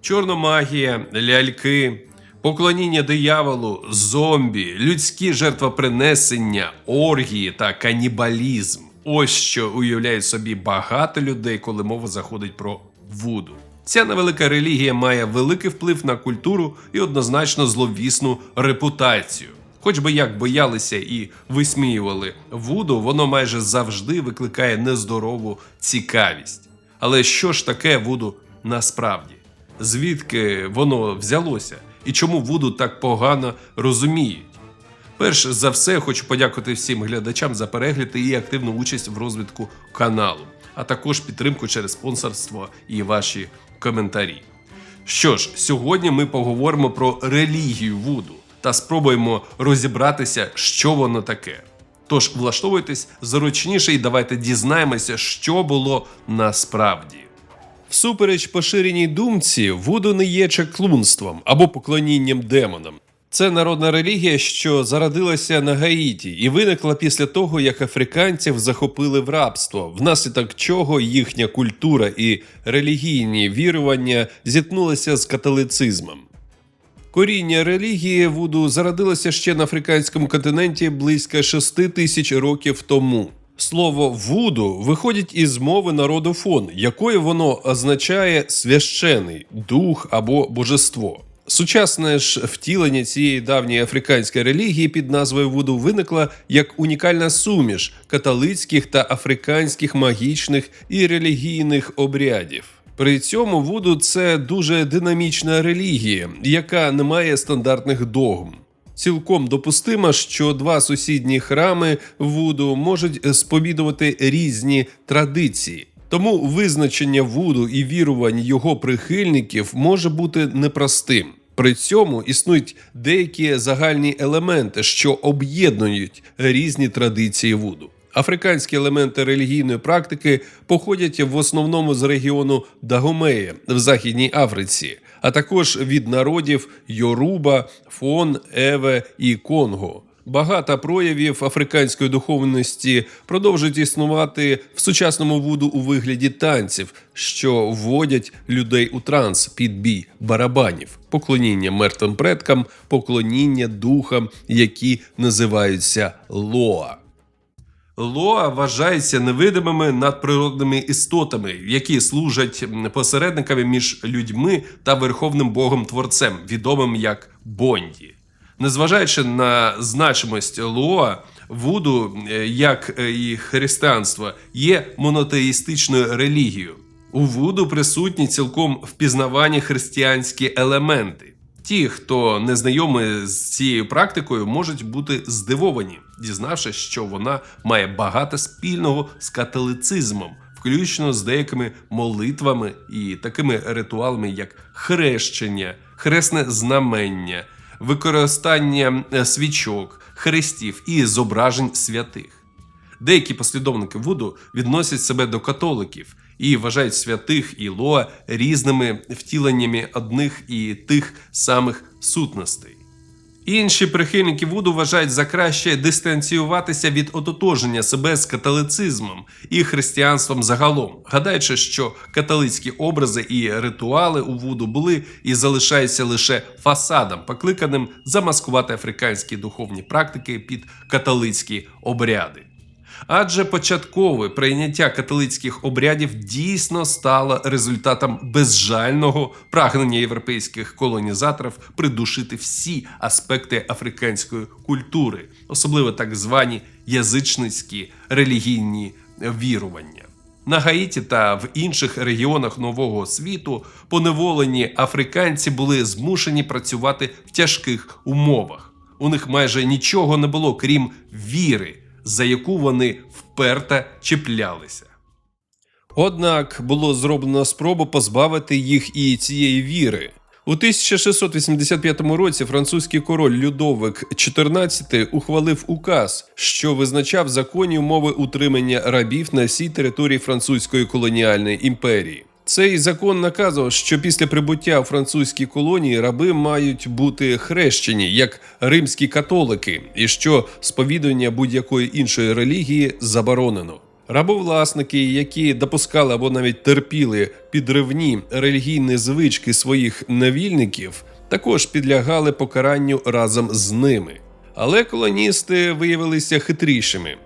Чорномагія, ляльки, поклоніння дияволу, зомбі, людські жертвопринесення, оргії та канібалізм. Ось що уявляють собі багато людей, коли мова заходить про вуду. Ця невелика релігія має великий вплив на культуру і однозначно зловісну репутацію. Хоч би як боялися і висміювали вуду, воно майже завжди викликає нездорову цікавість. Але що ж таке вуду насправді? Звідки воно взялося? І чому вуду так погано розуміють? Перш за все, хочу подякувати всім глядачам за перегляд і активну участь в розвитку каналу, а також підтримку через спонсорство і ваші коментарі. Що ж, сьогодні ми поговоримо про релігію Вуду та спробуємо розібратися, що воно таке. Тож влаштовуйтесь зручніше і давайте дізнаємося, що було насправді. Всупереч поширеній думці, Вуду не є чаклунством або поклонінням демонам. Це народна релігія, що зародилася на Гаїті і виникла після того, як африканців захопили в рабство, внаслідок чого їхня культура і релігійні вірування зіткнулися з католицизмом. Коріння релігії Вуду зародилося ще на африканському континенті близько 6 тисяч років тому. Слово вуду виходить із мови народу фон, якою воно означає священий, дух або божество. Сучасне ж втілення цієї давньої африканської релігії під назвою Вуду виникла як унікальна суміш католицьких та африканських магічних і релігійних обрядів. При цьому Вуду це дуже динамічна релігія, яка не має стандартних догм. Цілком допустимо, що два сусідні храми Вуду можуть сповідувати різні традиції. Тому визначення Вуду і вірувань його прихильників може бути непростим. При цьому існують деякі загальні елементи, що об'єднують різні традиції Вуду. Африканські елементи релігійної практики походять в основному з регіону Дагомея в Західній Африці, а також від народів Йоруба, Фон, Еве і Конго. Багато проявів африканської духовності продовжують існувати в сучасному вуду у вигляді танців, що вводять людей у транс під бій барабанів, поклоніння мертвим предкам, поклоніння духам, які називаються лоа. Лоа вважаються невидимими надприродними істотами, які служать посередниками між людьми та верховним богом творцем, відомим як Бонді. Незважаючи на значимость Лоа, Вуду, е, як е, і християнство, є монотеїстичною релігією. У Вуду присутні цілком впізнавані християнські елементи. Ті, хто не знайомий з цією практикою, можуть бути здивовані, дізнавшись, що вона має багато спільного з католицизмом, включно з деякими молитвами і такими ритуалами, як хрещення, хресне знамення, використання е, свічок, хрестів і зображень святих. Деякі послідовники Вуду відносять себе до католиків і вважають святих і Лоа різними втіленнями одних і тих самих сутностей. Інші прихильники Вуду вважають за краще дистанціюватися від ототоження себе з католицизмом і християнством загалом, гадаючи, що католицькі образи і ритуали у Вуду були і залишаються лише фасадом, покликаним замаскувати африканські духовні практики під католицькі обряди. Адже початкове прийняття католицьких обрядів дійсно стало результатом безжального прагнення європейських колонізаторів придушити всі аспекти африканської культури, особливо так звані язичницькі релігійні вірування. На Гаїті та в інших регіонах нового світу поневолені африканці були змушені працювати в тяжких умовах. У них майже нічого не було, крім віри за яку вони вперто чіплялися. Однак було зроблено спробу позбавити їх і цієї віри. У 1685 році французький король Людовик XIV ухвалив указ, що визначав законні умови утримання рабів на всій території французької колоніальної імперії. Цей закон наказував, що після прибуття у французькі колонії раби мають бути хрещені як римські католики, і що сповідування будь-якої іншої релігії заборонено. Рабовласники, які допускали або навіть терпіли підривні релігійні звички своїх навільників, також підлягали покаранню разом з ними. Але колоністи виявилися хитрішими.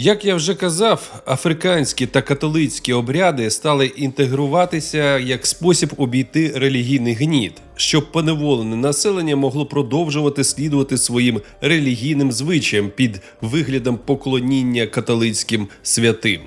Як я вже казав, африканські та католицькі обряди стали інтегруватися як спосіб обійти релігійний гніт, щоб поневолене населення могло продовжувати слідувати своїм релігійним звичаям під виглядом поклоніння католицьким святим.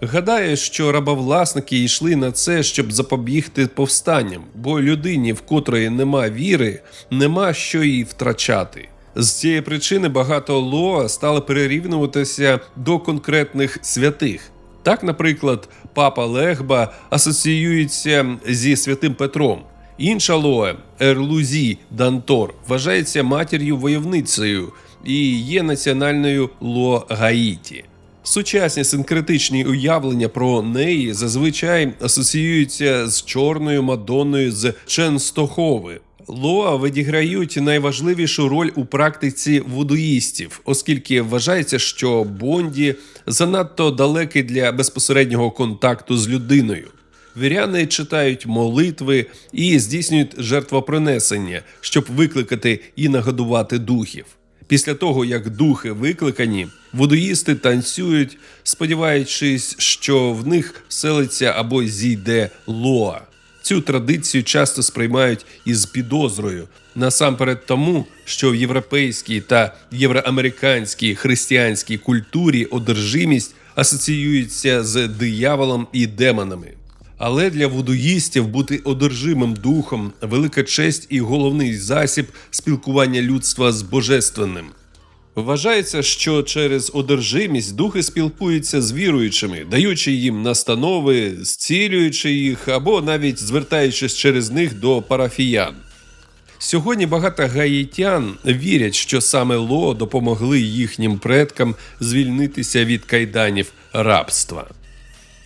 Гадаю, що рабовласники йшли на це, щоб запобігти повстанням, бо людині, в котрої нема віри, нема що їй втрачати. З цієї причини багато лоа стали перерівнюватися до конкретних святих. Так, наприклад, папа Легба асоціюється зі святим Петром. Інша лоа Ерлузі Дантор вважається матір'ю войовницею і є національною ло Гаїті. Сучасні синкретичні уявлення про неї зазвичай асоціюються з чорною Мадонною з Ченстохови. Лоа відіграють найважливішу роль у практиці вудуїстів, оскільки вважається, що Бонді занадто далекий для безпосереднього контакту з людиною. Віряни читають молитви і здійснюють жертвопринесення, щоб викликати і нагодувати духів. Після того, як духи викликані, водоїсти танцюють, сподіваючись, що в них селиться або зійде лоа. Цю традицію часто сприймають із підозрою, насамперед тому, що в європейській та євроамериканській християнській культурі одержимість асоціюється з дияволом і демонами. Але для вудуїстів бути одержимим духом велика честь і головний засіб спілкування людства з божественним. Вважається, що через одержимість духи спілкуються з віруючими, даючи їм настанови, зцілюючи їх або навіть звертаючись через них до парафіян. Сьогодні багато гаїтян вірять, що саме Ло допомогли їхнім предкам звільнитися від кайданів рабства.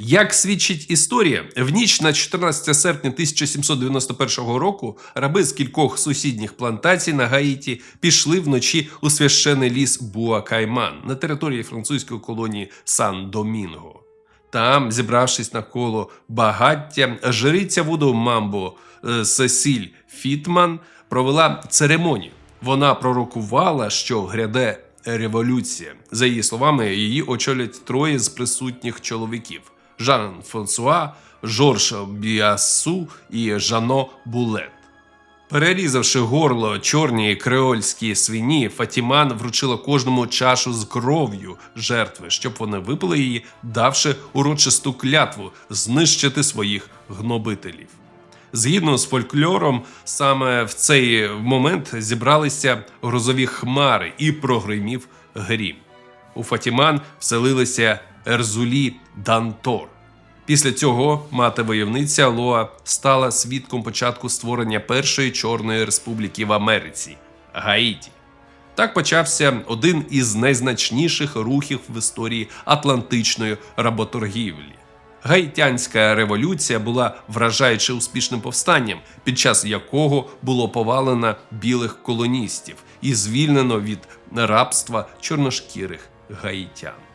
Як свідчить історія, в ніч на 14 серпня 1791 року раби з кількох сусідніх плантацій на Гаїті пішли вночі у священий ліс Буакайман на території французької колонії Сан-Домінго. Там, зібравшись навколо багаття, жриця Вуду Мамбо е, Сесіль Фітман провела церемонію. Вона пророкувала, що гряде революція. За її словами, її очолять троє з присутніх чоловіків: Жан Франсуа, Жорж Біасу і Жано Булет. Перерізавши горло чорній креольській свині, Фатіман вручила кожному чашу з кров'ю жертви, щоб вони випили її, давши урочисту клятву знищити своїх гнобителів. Згідно з фольклором, саме в цей момент зібралися грозові хмари і прогримів грім. У Фатіман вселилися Ерзулі Дантор. Після цього мати войовниця Лоа стала свідком початку створення першої чорної республіки в Америці Гаїті. Так почався один із найзначніших рухів в історії атлантичної работоргівлі. Гаїтянська революція була вражаючи успішним повстанням, під час якого було повалено білих колоністів і звільнено від рабства чорношкірих гаїтян.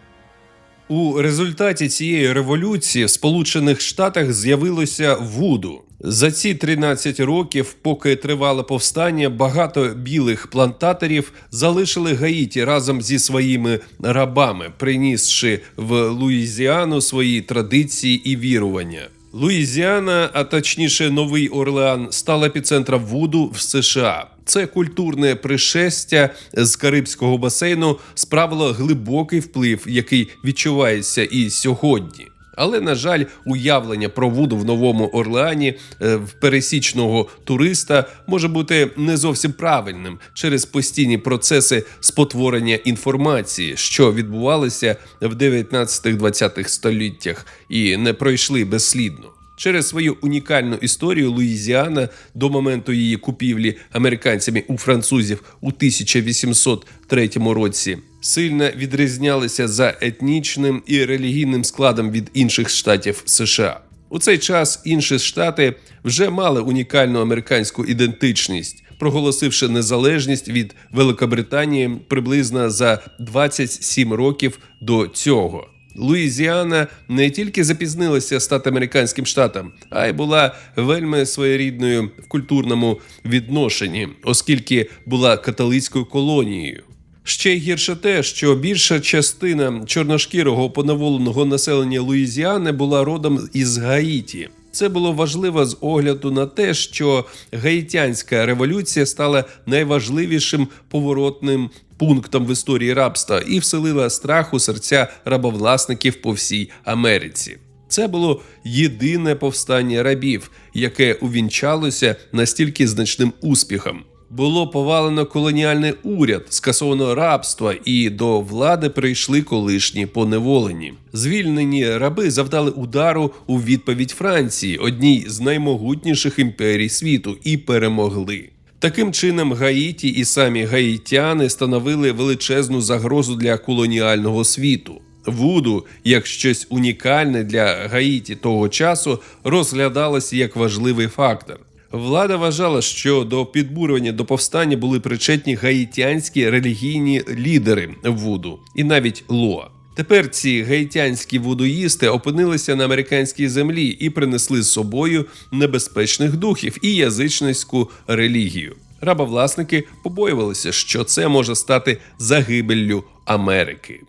У результаті цієї революції в Сполучених Штатах з'явилося вуду. За ці 13 років, поки тривало повстання, багато білих плантаторів залишили Гаїті разом зі своїми рабами, принісши в Луїзіану свої традиції і вірування. Луїзіана, а точніше Новий Орлеан, стала епіцентром вуду в США. Це культурне пришестя з Карибського басейну справило глибокий вплив, який відчувається і сьогодні. Але, на жаль, уявлення про вуду в Новому Орлеані е, в пересічного туриста може бути не зовсім правильним через постійні процеси спотворення інформації, що відбувалися в 19-20 століттях і не пройшли безслідно. Через свою унікальну історію Луїзіана до моменту її купівлі американцями у французів у 1803 році сильно відрізнялися за етнічним і релігійним складом від інших штатів США. У цей час інші штати вже мали унікальну американську ідентичність, проголосивши незалежність від Великобританії приблизно за 27 років до цього. Луїзіана не тільки запізнилася стати американським штатом, а й була вельми своєрідною в культурному відношенні, оскільки була католицькою колонією. Ще гірше те, що більша частина чорношкірого поневоленого населення Луїзіани була родом із Гаїті. Це було важливо з огляду на те, що гаїтянська революція стала найважливішим поворотним пунктом в історії рабства і вселила страх у серця рабовласників по всій Америці. Це було єдине повстання рабів, яке увінчалося настільки значним успіхом. Було повалено колоніальний уряд, скасовано рабство, і до влади прийшли колишні поневолені. Звільнені раби завдали удару у відповідь Франції, одній з наймогутніших імперій світу, і перемогли. Таким чином, Гаїті і самі гаїтяни становили величезну загрозу для колоніального світу. Вуду, як щось унікальне для Гаїті того часу, розглядалося як важливий фактор. Влада вважала, що до підбурювання до повстання були причетні гаїтянські релігійні лідери Вуду і навіть Лоа. Тепер ці гаїтянські вудуїсти опинилися на американській землі і принесли з собою небезпечних духів і язичницьку релігію. Рабовласники побоювалися, що це може стати загибеллю Америки.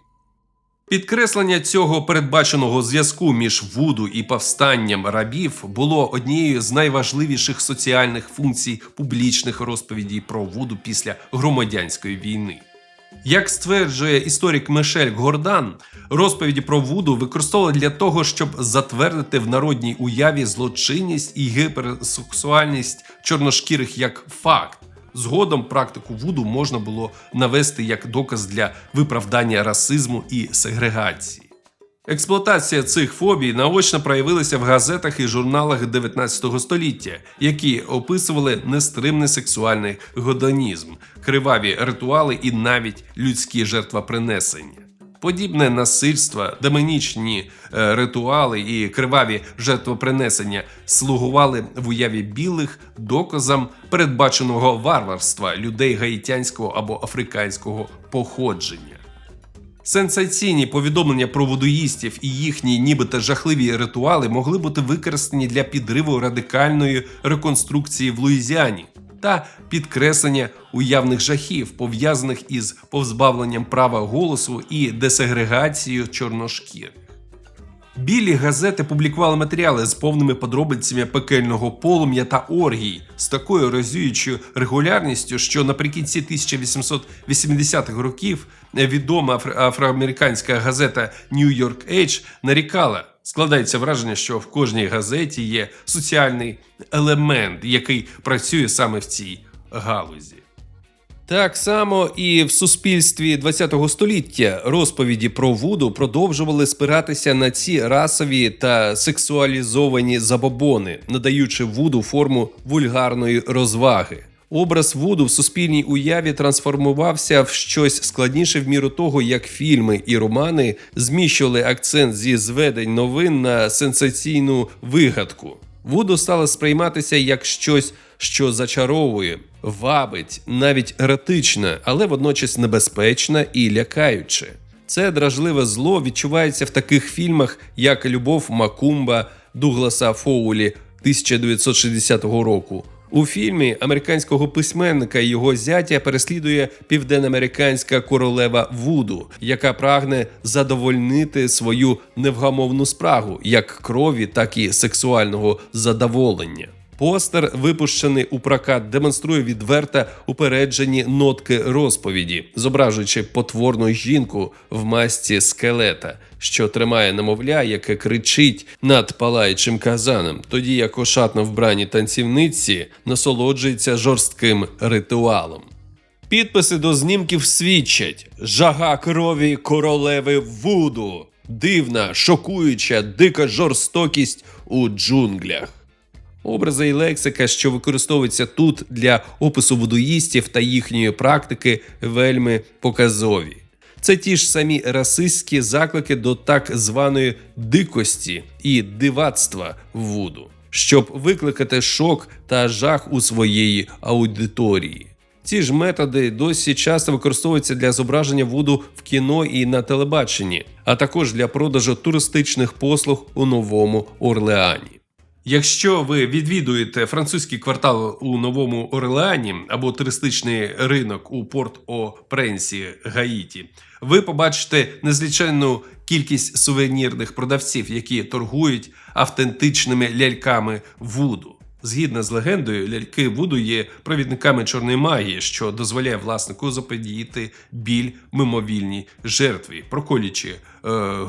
Підкреслення цього передбаченого зв'язку між вуду і повстанням рабів було однією з найважливіших соціальних функцій публічних розповідей про вуду після громадянської війни. Як стверджує історик Мишель Гордан, розповіді про Вуду використовували для того, щоб затвердити в народній уяві злочинність і гіперсексуальність чорношкірих як факт. Згодом практику Вуду можна було навести як доказ для виправдання расизму і сегрегації. Експлуатація цих фобій наочно проявилася в газетах і журналах 19 століття, які описували нестримний сексуальний годонізм, криваві ритуали і навіть людські жертвопринесення. Подібне насильство, демонічні е, ритуали і криваві жертвопринесення слугували в уяві білих доказом передбаченого варварства людей гаїтянського або африканського походження. Сенсаційні повідомлення про водоїстів і їхні нібито жахливі ритуали могли бути використані для підриву радикальної реконструкції в Луїзіані та підкреслення уявних жахів, пов'язаних із позбавленням права голосу і десегрегацією чорношкір. Білі газети публікували матеріали з повними подробицями пекельного полум'я та оргій з такою розюючою регулярністю, що наприкінці 1880-х років відома афроамериканська газета New York Age нарікала. Складається враження, що в кожній газеті є соціальний елемент, який працює саме в цій галузі. Так само і в суспільстві ХХ століття розповіді про Вуду продовжували спиратися на ці расові та сексуалізовані забобони, надаючи Вуду форму вульгарної розваги. Образ Вуду в суспільній уяві трансформувався в щось складніше в міру того, як фільми і романи зміщували акцент зі зведень новин на сенсаційну вигадку. Вуду стало сприйматися як щось, що зачаровує, вабить, навіть еретичне, але водночас небезпечне і лякаюче. Це дражливе зло відчувається в таких фільмах, як Любов Макумба Дугласа Фоулі 1960 року. У фільмі американського письменника і його зятя переслідує південноамериканська королева Вуду, яка прагне задовольнити свою невгамовну спрагу як крові, так і сексуального задоволення. Постер, випущений у прокат, демонструє відверто упереджені нотки розповіді, зображуючи потворну жінку в масці скелета, що тримає немовля, яке кричить над палаючим казаном, тоді як ошатно вбрані танцівниці насолоджуються жорстким ритуалом. Підписи до знімків свідчать: жага крові королеви Вуду, дивна, шокуюча, дика жорстокість у джунглях. Образи і лексика, що використовуються тут для опису вудуїстів та їхньої практики, вельми показові. Це ті ж самі расистські заклики до так званої дикості і дивацтва вуду, щоб викликати шок та жах у своєї аудиторії. Ці ж методи досі часто використовуються для зображення вуду в кіно і на телебаченні, а також для продажу туристичних послуг у Новому Орлеані. Якщо ви відвідуєте французький квартал у Новому Орлеані або туристичний ринок у порт о Пренсі Гаїті, ви побачите незліченну кількість сувенірних продавців, які торгують автентичними ляльками вуду. Згідно з легендою, ляльки Вуду є провідниками чорної магії, що дозволяє власнику заподіяти біль мимовільній жертві, проколючи е,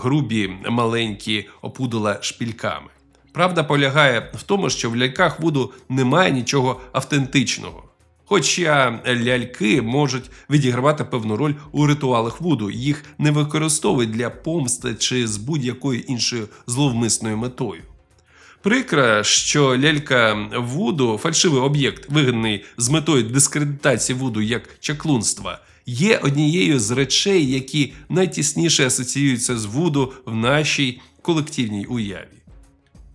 грубі маленькі опудала шпільками. Правда полягає в тому, що в ляльках Вуду немає нічого автентичного. Хоча ляльки можуть відігравати певну роль у ритуалах Вуду, їх не використовують для помсти чи з будь-якою іншою зловмисною метою. Прикро, що лялька Вуду, фальшивий об'єкт, вигнаний з метою дискредитації Вуду як чаклунства, є однією з речей, які найтісніше асоціюються з Вуду в нашій колективній уяві.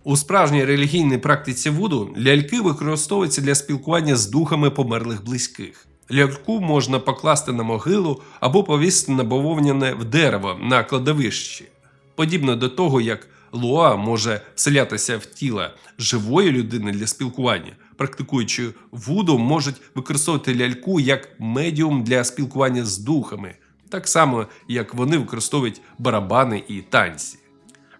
У справжній релігійній практиці Вуду ляльки використовуються для спілкування з духами померлих близьких. Ляльку можна покласти на могилу або повісити на бавовняне в дерево на кладовищі. Подібно до того, як Луа може вселятися в тіло живої людини для спілкування, практикуючи вуду, можуть використовувати ляльку як медіум для спілкування з духами, так само як вони використовують барабани і танці.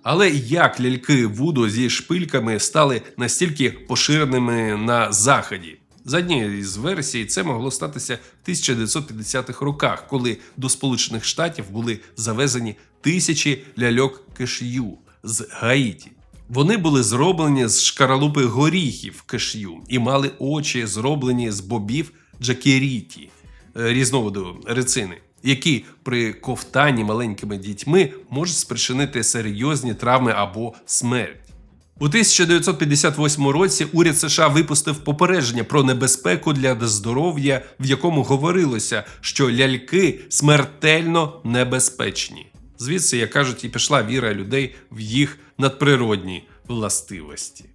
Але як ляльки Вуду зі шпильками стали настільки поширеними на заході? За однією з версій, це могло статися в 1950-х роках, коли до Сполучених Штатів були завезені тисячі ляльок кешю з Гаїті. Вони були зроблені з шкаралупи горіхів кешю і мали очі, зроблені з бобів джакеріті е, різновиду рецини, які при ковтанні маленькими дітьми можуть спричинити серйозні травми або смерть. У 1958 році уряд США випустив попередження про небезпеку для здоров'я, в якому говорилося, що ляльки смертельно небезпечні. Звідси, як кажуть, і пішла віра людей в їх надприродні властивості.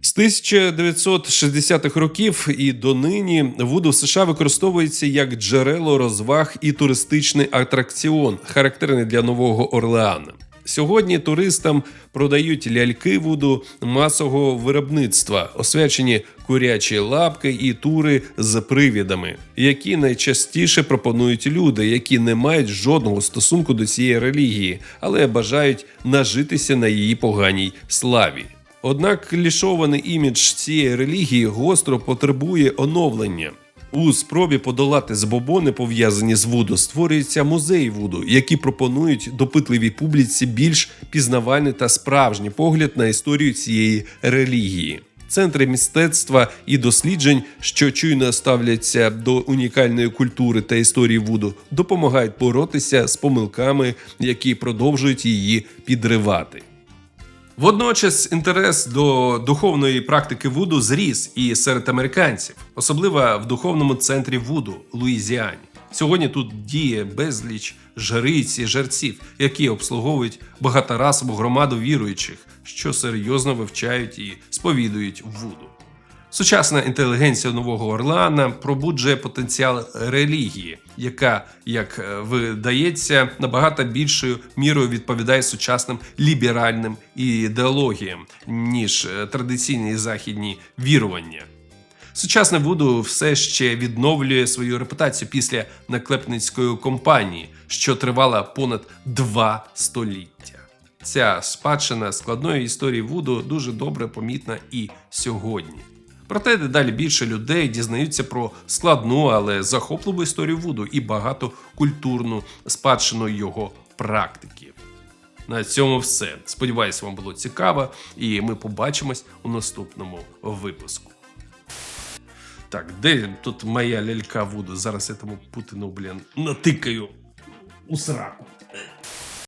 З 1960-х років і донині Вуду в США використовується як джерело розваг і туристичний атракціон, характерний для Нового Орлеана. Сьогодні туристам продають ляльки вуду масового виробництва, освячені курячі лапки і тури з привідами, які найчастіше пропонують люди, які не мають жодного стосунку до цієї релігії, але бажають нажитися на її поганій славі. Однак клішований імідж цієї релігії гостро потребує оновлення. У спробі подолати збобони, пов'язані з Вуду, створюється музей Вуду, які пропонують допитливій публіці більш пізнавальний та справжній погляд на історію цієї релігії. Центри мистецтва і досліджень, що чуйно ставляться до унікальної культури та історії Вуду, допомагають боротися з помилками, які продовжують її підривати. Водночас інтерес до духовної практики Вуду зріс і серед американців, особливо в духовному центрі Вуду Луїзіані. Сьогодні тут діє безліч жриць і жерців, які обслуговують багаторасову громаду віруючих, що серйозно вивчають і сповідують Вуду. Сучасна інтелігенція Нового Орлеана пробуджує потенціал релігії, яка, як е, видається, набагато більшою мірою відповідає сучасним ліберальним ідеологіям, ніж е, традиційні західні вірування. Сучасне Вуду все ще відновлює свою репутацію після наклепницької кампанії, що тривала понад два століття. Ця спадщина складної історії Вуду дуже добре помітна і сьогодні. Проте дедалі більше людей дізнаються про складну, але захопливу історію Вуду і багато культурну спадщину його практики. На цьому все. Сподіваюсь, вам було цікаво, і ми побачимось у наступному випуску. Так, де тут моя лялька Вуду? Зараз я тому Путину, блін, натикаю у сраку.